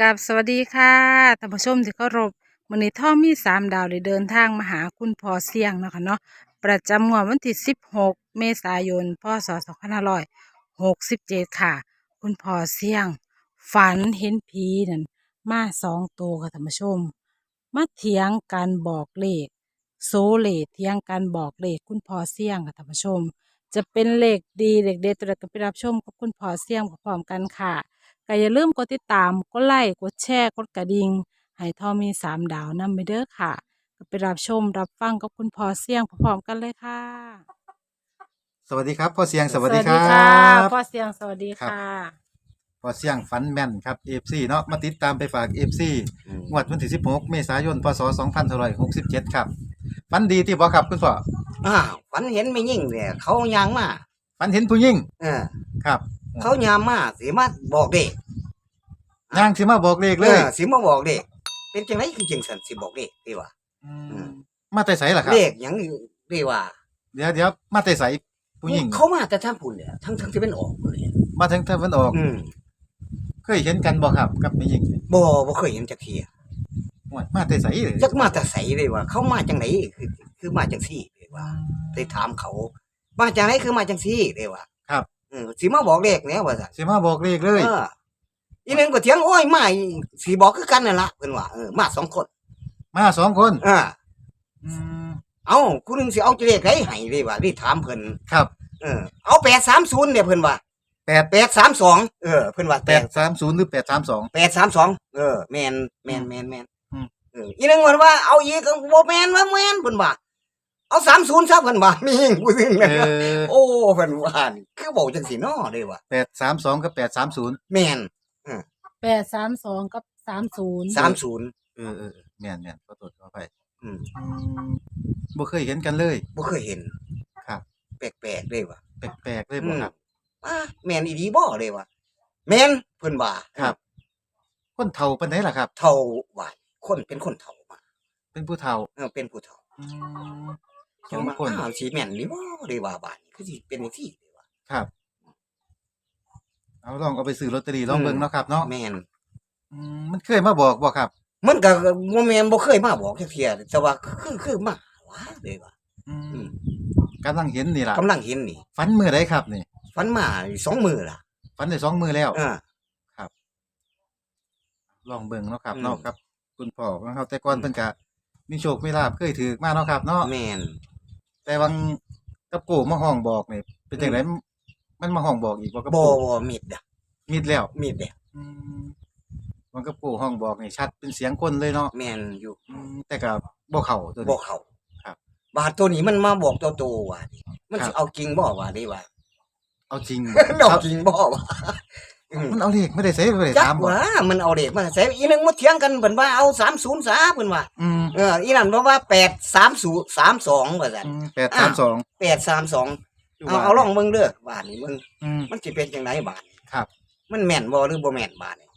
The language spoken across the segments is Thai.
กับสวัสดีค่ะท่านผู้ชมที่เคารพมื้อนี้ท่อมีสามดาวได้เดินทางมาหาคุณพ่อเสี่ยงเนาะคะเนาะประจำงวดวันที่16 เมษายนพศ2567 ค่ะ คุณพ่อเสี่ยง ฝันเห็นผีนั่นมาสองตัวค่ะท่านผู้ชม มาเถียงกันบอกเลขโซเลขเถียงกันบอกเลขคุณพ่อเสี่ยงค่ะท่านผู้ชม จะเป็นเลขดีเลขเด็ดตัวใดก็ไปรับชมกับคุณพ่อเสี่ยงพร้อมกันค่ะ ก็อย่าลืมกดติดตาม กดไลค์ กดแชร์ กดกระดิ่ง ให้ทอมีสามดาวนำไปเด้อค่ะ ก็ไปรับชมรับฟังกับคุณพ่อเสี่ยงพร้อมๆกันเลยค่ะ สวัสดีครับพ่อเสียงสวัสดีครัค่ะบ พ่อเสี่ยงสวัสดีค่ะพ่อเสียงฝันแม่นครับ FC เนาะมาติดตามไปฝาก FC งวดวันที่ 16 เมษายน พศ 2567 ครับ ฝันดีที่บ่ครับคุณพ่ออ้าวฝันเห็นไม่ยิ่งเนี่ยเขายางมาฝันเห็นผู้หญิงเออ ครับ เขายามมาสิมาบอกเด็กย่างสิมาบอกเลขเลยออสิมาบอกเด็กเป็นจังไรคือจังสันสิบอกเด็กดีว่ามมาแต่ไสล่ะครับเด็กหยังดีว่าเดี๋ยวเดี๋ยวมาแต่ไสผู้หญิงเขามาแต่ทั้งพุ่นเนี่ยทั้งทั้งที่เป็นออกเลยมาทางตะวันออก อืมเคยเห็นกันบ่ครับกับผู้หญิงนี่บ่บ่เคยเห็นจักเทียโอ้ยมาแต่ไสเลยจักมาแต่ใสเลยว่า เขามาจังไหนคือ คือมาจังซี่เลยว่าได้ถามเขา มาจังไหนคือมาจังซี่เลยว่าครับ เออสิมาบอกเด็กเนี่ยว่าซั่นสิมาบอกเลขเลย เอออีนึงก็เถียงโอ้ยมาอีสิบอกคือกันนั่นล่ะเพิ่นว่าเออมาสองคนมาสองคนอ่าอืมเอ้ากูนึงสิเอาเลขไหนให้เลยว่ารีถามเพิ่นครับเออเอาแปดสามศูนย์เนี่ยเพิ่นว่าแปดแปดสามสองเออเพิ่นว่าแปดสามศูนย์หรือแปดสามสองแปดสามสองเออแมนแมนแมนแมนอืม เอออีนึงว่าว่าเอาอีกบ่แมนว่าแมนเพิ่นว่าเอาสามศูนย์ซะเพิ่นว่ามีหิงกูถึงเอนะอโอ้ เพิ่นว่านี่คือบอกจังสิเนาะเด้ว่าแปดสามสองกับแปดสามศูนย์แมนแปดสามสองกับสามศูนย์สามศูนย์เออเออเออแม่นแม่นขอโทษขอไปอืมบ่เคยเห็นกันเลย บ่เคยเห็นครับ แปลกๆเลยว่ะ แปลกๆเลยบ่ครับ อ่าแมนอีดีบ่เลยว่ะแมนเพิ่นว่าครับ คนเฒ่าปานไหนล่ะครับ เฒ่าว่าคนเป็นคนเฒ่ามาเป็นผู้เฒ่าเออเป็นผู้เฒ่า อืม สจัองงมาคนอ้าวสีแม่นนี่บ่ได้ว่าบาดนี่คือสิเป็นจังซี่เด้ว่าครับ เอาลองเอาไปซื้อลอตเตอรี่ลองเบิ่งเนาะครับเนาะแม่นอืมมันเคยมาบอกบ่ครับ มันก็บ่แม่นบ่เคยมาบอกจักเที่ยแต่ว่าคือคือมาว่าเด้ว่า อืมอืมกำลังเห็นนี่ล่ะกำลังเห็นนี่ฝันมื้อใดครับนี่ฝันมาสองมื้อล่ะฝันได้สองมื้อแล้วอ่าลองเบิ่งเนาะครับอืมเนาะครับ คุณพ่อของเขาแต่ก่อนเพิ่นก็มีโชคมีลาภเคยถือมาเนาะครับเนาะแม่น แต่วังกับโกมาห้องบอกนี่เป็นจังไดมันมาห้องบอกอีกว่ากับบ่โกบ่มิดอะมิดแล้วมิดเด้อืมมันกับโกห้องบอกนี่ชัดเป็นเสียงคนเลยเนาะแม่นอยู่อืมแต่ก็บ่เข้าตัวบ่นี้ เข้าครับ บาดตัวนี้มันมาบอกตัวโตว่าดิมันครัสิบเอาจริงบ่ว่าดิว่า เอาจริงดอกจริงบ่ว่าอื มมันเอาเลขไม่ได้ใส่ไม่ได้จัถากมบ่ว่ามันเอาเด็กมาใส่อีนึงมาเถียงกันเพิ่นว่าเอา30ซะเพิ่นว่าอืมเอออีนั่นบอกว่า830 32ว่าซั่นอืมแปดสามสอง832เอาเอาลองเบิ่งเด้อบาทนี่เบิ่งอืม มันสิเป็นจังไดบาทนี่ครับ มันแม่นบ่หรือบ่แม่นบาทนี่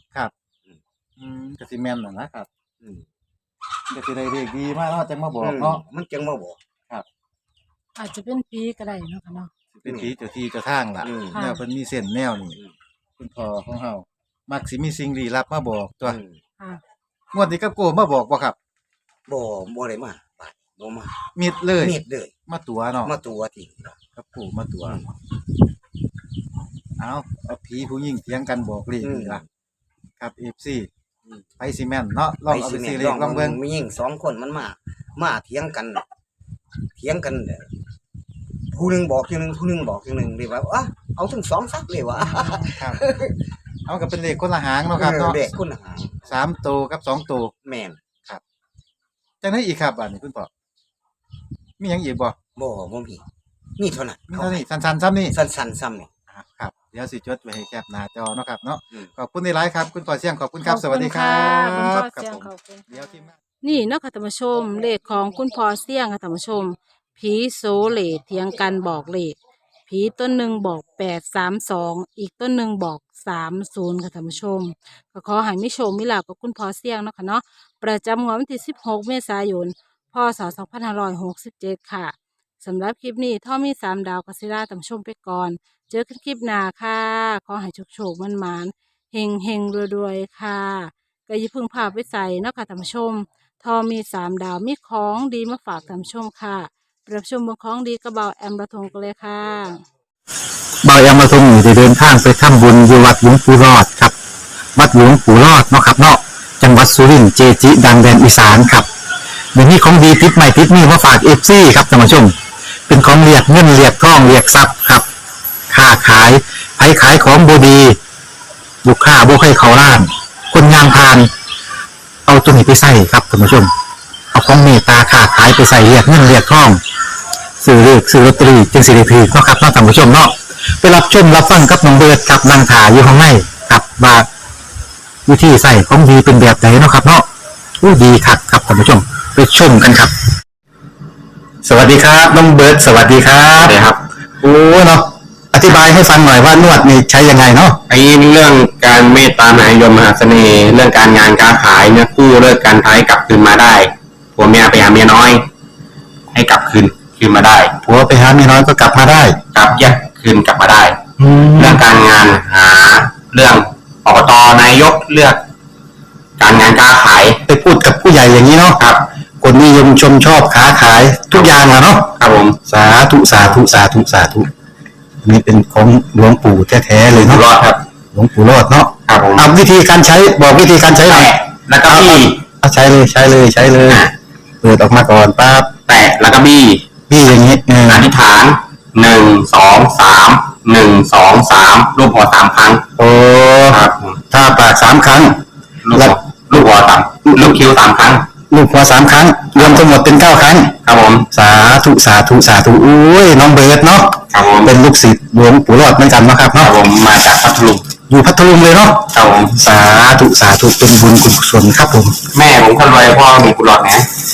อืมก็สิแม่นน่ะนะครับอืมก็สิได้เลขดีมากเนาะจังมาบอกเนาะมันจังบ่บอกอาจจะเป็นผีก็ได้เนาะค่ะเนาะสิเป็นผีเจ้าที่เจ้าทางล่ะอืม ค่ะ แนวเพิ่นมีเส้นแนวนี่อืม คุณพ่อของเฮามักสิมีสิ่งลี้ลับมาบอกตัวอืมค่ะงวดนี้กับโกมาบอกบ่ครับ บ่บ่ได้มาบาทบ่มามิดเลยมีดเลยมาตัวเนาะมาตัวจริงกับโกมาตัว เอาเอาผีผู้หญิงเถียงกันบอกเลขนี่ล่ะครับ FC อืม ไปสิแม่นเนาะลองเอาไปซื้อเลขลองเบิ่งมีหญิงสองคนมันมา มาเถียงกัน เถียงกันเด้อผู้หนึงบอกทีหนึงผู้หนึงบอกทีหนึงเลยว่าอะ เอาถึงสองซักเลยว่าครับ เอากับเป็นเลขคนละหางเนาะครับเออเนาะเด็กคุณหาสามตัวกับสองตัวแม่นจังได๋อีกครับอันนี้คุณพ่อมีหยังอีกบ่บ่บ่มีมีเท่านั้นมีเท่านี้สั้นๆซ้ำนี่สั้นๆซ้ำนี่ อะครับ เดี๋ยวสิจดไว้ให้แคปหน้าจอเนาะครับเนาะอืม ขอบคุณในไลฟ์ครับคุณพ่อเสี่ยงขอบคุณครับ สวัสดีครัขอบคุณค่ะบคุณพ่อเสี่ยงผมขอบคุณเดี๋ยวทีมงาน นี่เนาะค่ะท่านผู้ชมเลขของคุณพ่อเสี่ยงค่ะท่านผู้ชม ผีโซเลเถียงกันบอกเลข ผีต้นหนึ่งบอกแปดสามสองอีกต้นหนึ่งบอกสามศูนย์ค่ะท่านผู้ชมก็ขอให้มิโชคมิลาภกับคุณพ่อเสี่ยงเนาะค่ะเนาะประจำงวดวันที่สิบหกเมษายนพศสองพันห้าร้อยหกสิบเจ็ดค่ะสำหรับคลิปนี้ท่อมีสามดาวกัสิราท่านผู้ชมไปก่อน เจอกันคลิปหน้าค่ะขอให้โชคโชคมันมานเฮงเฮงรวยๆค่ะก็อย่าพึ่งพาไปใส่เนาะค่ะท่านผู้ชมทอมีสามดาวมีของดีมาฝากท่านผู้ชมค่ะ รับชมเบนของ ดีกระเบาแอมระทงกันเลยค่ะเบายามาทงอยู่ได้เดินทางไปทำบุญอยู่วัดหลวงปู่รอดครับ วัดหลวงปู่รอดเนาะครับเนาะจังหวัดสุรินทร์เจจิ ดังแดนอีสานครับเดี๋ยวนี้ของดีติดใหม่ติดนี่มาฝากเอฟซีครับท่านผู้ชม เป็นของเรียกเงินเรียกทองเรียกทรัพย์ครับค้าขายไผขายของบดีบุกค้าบุกให้เขาล้าน คนงานพาน เอาตัวนี้ไปใส่ครับท่านผู้ชม เอาของเมตตาค้าขายไปใส่เรียกเงินเรียกทอง ซื้อเลขซื้อลอตเตอรี่จึงสิริพีเนาะครับเนาะท่านผู้ชมเนาะไปรับชมรับฟังกับน้องเบิร์ดกับนางถาอยู่ข้างในกับว่าวิธีใส่ของดีเป็นแบบไหนเนาะครับเนาะอู้ดีคักครับท่านผู้ชมไปชมกันครับ สวัสดีครับน้องเบิร์ดสวัสดีครับสวัสดีครับโอ้เนาะอธิบายให้ฟังหน่อยว่านวดนี่ใช้ยังไงเนาะไอ้เรื่องการเมตตามหานิยมมหาเสน่ห์เรื่องการงานการขายเนี่ยคู่เลิกการท้ายกลับคืนมาได้ผัวเมียไปหาเมียน้อย ให้กลับคืน คืนมาได้ผัวไปหาเมียน้อยก็กลับมาได้ กลับแยกคืนกลับมาได้แล้เรื่วองการงานหาเรื่องอบตนายกเลือก การงานการขายไปพูดกับผู้ใหญ่อย่างนี้เนาะครับคนนิยมชมชอบค้าขายทุกอย่างอะเนาะครับผมสาธุสาธุสาธุสาธุอันนี้เป็นของหลวงปู่แท้ๆเลยอยู่เนาะรอดครับหลวงปู่รอดเนาะครับผมเอาวิธีการใช้บอกวิธีการใช้หน่อย แตะแล้วก็บี้เอาใช้เลยใช้เลยใช้เลย เปิดออกมาก่อนปั๊บแตะแล้วก็บี้ พี่อย่างนี้เอออธิษฐานหนึ่งสองสามหนึ่งสองสามรูปหัวสามครั้งโอ้ครับผมถ้าปากสามครั้ง ลูกหัวลูกหัวสามลูกคิ้วสามครั้ง ลูกหัวสามครั้ง รวมทั้งหมดเป็นเก้าครั้ง ครับผมสาธุสาธุสาธุอุ้ยน้องเบิร์ดเนาะครับผมเป็นลูกศิษย์หลวงปู่รอดเหมือนกันเนาะครับครับเนาะผมมาจากพัทลุงอยู่พัทลุงเลยเนาะครับผมสาธุสาธุเป็นบุญกุศลครับผม แม่ผมคนรวยพ่อมีกุหลาบนะตอ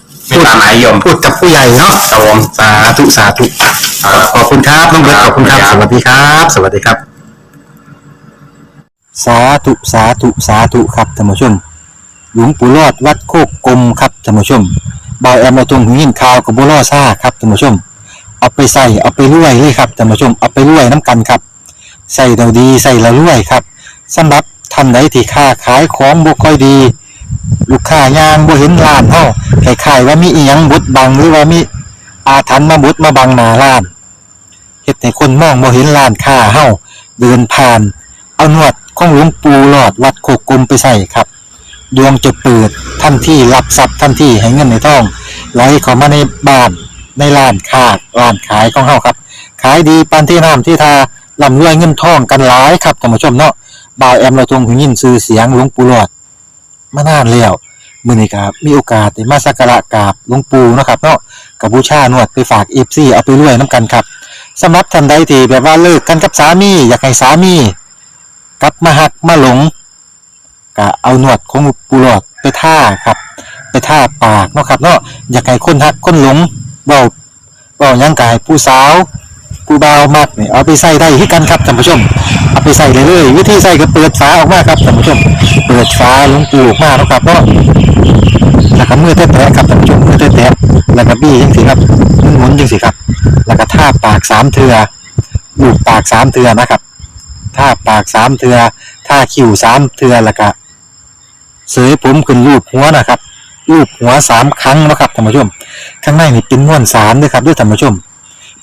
เถอะไม่ตามหมายยมพูดกับผู้ใหญ่เนาะครับผมสาธุสาธุขอบคุณครับน้องเบิร์ตขอบคุณครับสวัสดีครับ สวัสดีครับ สาธุสาธุสาธุครับท่านผู้ชมหลวงปู่รอดวัดโคกกลมครับท่านผู้ชมบอยแอมมาตรงหูยินข่าวกับบัวล่อซ่าครับท่านผู้ชม เอาไปใส่เอาไปรวยเลยครับท่านผู้ชมเอาไปรวยน้ำกันครับใส่เราดีใส่เรารวยครับสำหรับท่านใดที่ค้าขายของบ่ค่อยดี ลูกค้ายางบ่เห็นร้านเฮาคล้ายๆว่ามีอีหยังบดบังหรือว่ามีอาถรรพ์มาบดมาบังหน้าร้านเฮ็ดให้คนมองบ่เห็นร้านค้าเฮาเดินผ่าน เอานวดของหลวงปู่หลอดวัดโคกกลมไปใส่ครับ ดวงจะเปิดทันที่รับทรัพย์ทันที่ให้เงินในท้องไหลเข้ามาในบ้านในร้านค้าร้านขายของเฮาครับ ขายดีปานที่น้ำที่ทาร่ำรวยเงินทองกันหลายครับท่านผู้ชมเนาะบ่าวแอมเราทวงหูยินซื้อเสียงหลวงปู่หลอด มานานแล้วมื้อนี้ก็มีโอกาสได้มาสักการะกราบหลวงปู่เนาะครับเนาะกับบูชานวดไปฝาก FC เอาไปรวยนํกันครับสำหรับท่านใดที่แบบว่าเลิกกันกับสามีอยากให้สามีกลับมาหักมาหลงก็เอาหนวดของปูหลอดไปท่าครับ ไปท่าปากเนาะครับเนาะอยากให้คนหักคนหลงเบาเบายังกายผู้สาว ผู้บ่าวมักนี่ยเอาไปใส่ได้ที่กันครับท่านผู้ชม เอาไปใส่เลยเลยวิธีใส่ก็เปิดฝาออกมาครับท่านผู้ชม เปิดฝาลงปูออกมาเนาะครับเนาะแล้วก็มือแตะๆครับท่านผู้ชมมือแตะๆแล้วก็บี้จังสิครับหมุนๆจังสิครับ แล้วก็ท่าปากสามเทือลูบปากสามเทือนะครับท่าปากสามเทือท่าคิ้วสามเทือแล้วก็เสยผมขึ้นรูปหัวนะครับรูปหัวสามครั้งนะครับท่านผู้ชม ข้างในนี่เป็นม้วนสารด้วยครับด้วยท่านผู้ชม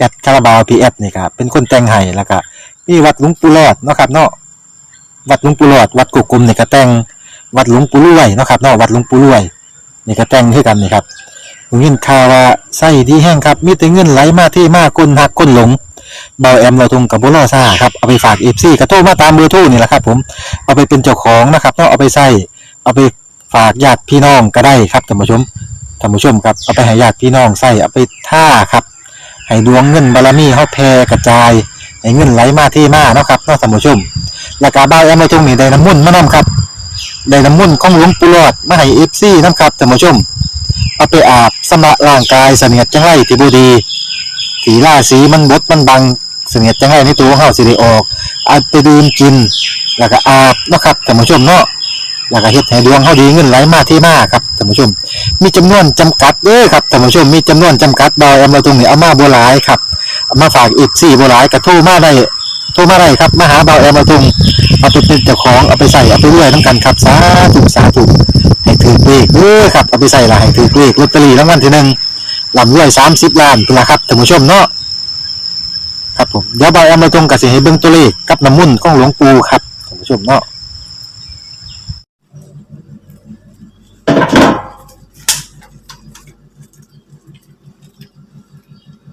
แอดคาราบาวพีแอดนี่ครับเป็นคนแต่งให้แล้วก็มีวัดหลวงปู่รอดเนาะครับเนาะวัดหลวงปู่รอด วัดกุกกลมนี่ก็แต่งวัดหลวงปู่รวยเนาะครับเนาะวัดหลวงปู่รวยนี่ก็แต่งให้กันนี่ครับผมยินข่าวว่าไส้ดีแห้งครับมีแต่เงินไหลมาที่มากก้นหักก้นหลงเบาแอมเราทุงกับบุรอซ่าครับเอาไปฝากเอฟซีกระโทรมาตามเบอร์โทรนี่แหละครับผมเอาไปเป็นเจ้าของนะครับต้องเอาไปใส่เอาไปฝากญาติพี่น้องก็ได้ครับท่านผู้ชมท่านผู้ชมครับเอาไปให้ญาติพี่น้องใส่เอาไปท่าครับ ให้ดวงเงินบารมีเฮาแผ่กระจาย ให้เงินไหลมาที่มาเนาะครับเนาะท่านผู้ชมแล้วก็บ้านแอมมาตรงนี้ได้น้ำมุ่นมานํครับได้น้ำมุ่นของหลวงปู่หลอดมาให้ FC นํครับท่านผู้ชมเอาไปอาบสำระร่างกายเสนียดจังไรที่บ่ดีสีล่าสีมันบดมันบังเสนียดจังไรในตัวของเฮาสิได้ออกเอาไปดื่มกิน แล้วก็อาบเนาะครับท่านผู้ชมเนาะ แล้วก็เฮ็ดให้ดวงเฮาดีเงินไหลมาที่มาครับท่านผู้ชม มีจำนวนจำกัดเด้อครับท่านผู้ชมมีจำนวนจำกัดบ่แอมเราตรงนี้เอามาบ่หลายครับเอามาฝากอีกสี่โบหลายกระทู้มาได้โทรมาได้ครับมาหาเบาแอมมาตุงเอาไปเป็นเจ้าของเอาไปใส่เอาไปเรื่อยทั้งกันครับสาธุสาธุให้ถือเลขเด้อครับเอาไปใส่ละให้ถือเลขลอตเตอรี่รางวัลที่หนึ่งลำรวยสามสิบล้านเป็นละครับท่านผู้ชมเนาะครับผมเดี๋ยวเบาแอมมาตุงกับสิให้เบิ่งตัวเลขกับน้ำมุ่นของหลวงปู่ครับท่านผู้ชมเนาะ